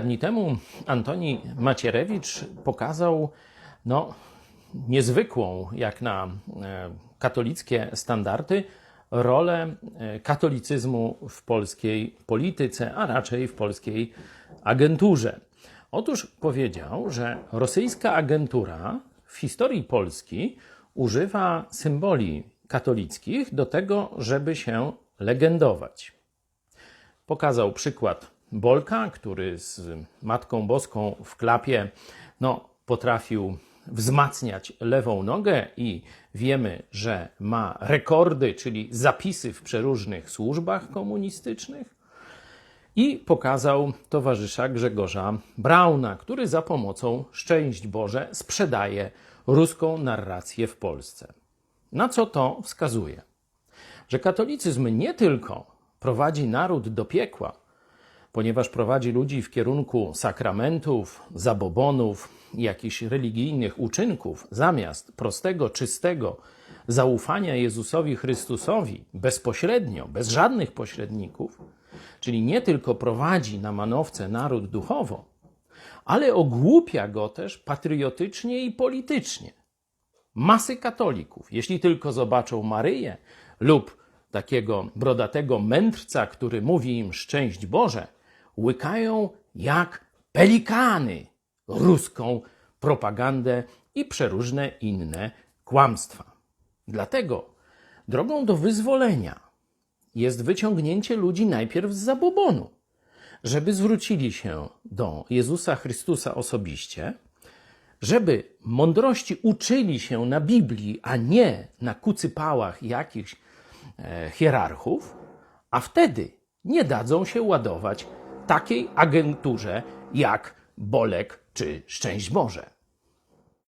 dni temu Antoni Macierewicz pokazał no, niezwykłą, jak na e, katolickie standardy, rolę e, katolicyzmu w polskiej polityce, a raczej w polskiej agenturze. Otóż powiedział, że rosyjska agentura w historii Polski używa symboli katolickich do tego, żeby się legendować. Pokazał przykład Bolka, który z Matką Boską w klapie no, potrafił wzmacniać lewą nogę i wiemy, że ma rekordy, czyli zapisy w przeróżnych służbach komunistycznych. I pokazał towarzysza Grzegorza Brauna, który za pomocą Szczęść Boże sprzedaje ruską narrację w Polsce. Na co to wskazuje? Że katolicyzm nie tylko prowadzi naród do piekła, ponieważ prowadzi ludzi w kierunku sakramentów, zabobonów jakichś religijnych uczynków, zamiast prostego, czystego zaufania Jezusowi Chrystusowi bezpośrednio, bez żadnych pośredników, czyli nie tylko prowadzi na manowce naród duchowo, ale ogłupia go też patriotycznie i politycznie. Masy katolików, jeśli tylko zobaczą Maryję lub takiego brodatego mędrca, który mówi im szczęść Boże, łykają jak pelikany ruską propagandę i przeróżne inne kłamstwa. Dlatego drogą do wyzwolenia jest wyciągnięcie ludzi najpierw z zabobonu, żeby zwrócili się do Jezusa Chrystusa osobiście, żeby mądrości uczyli się na Biblii, a nie na kucypałach jakichś e, hierarchów, a wtedy nie dadzą się ładować takiej agenturze jak Bolek czy Szczęść Boże.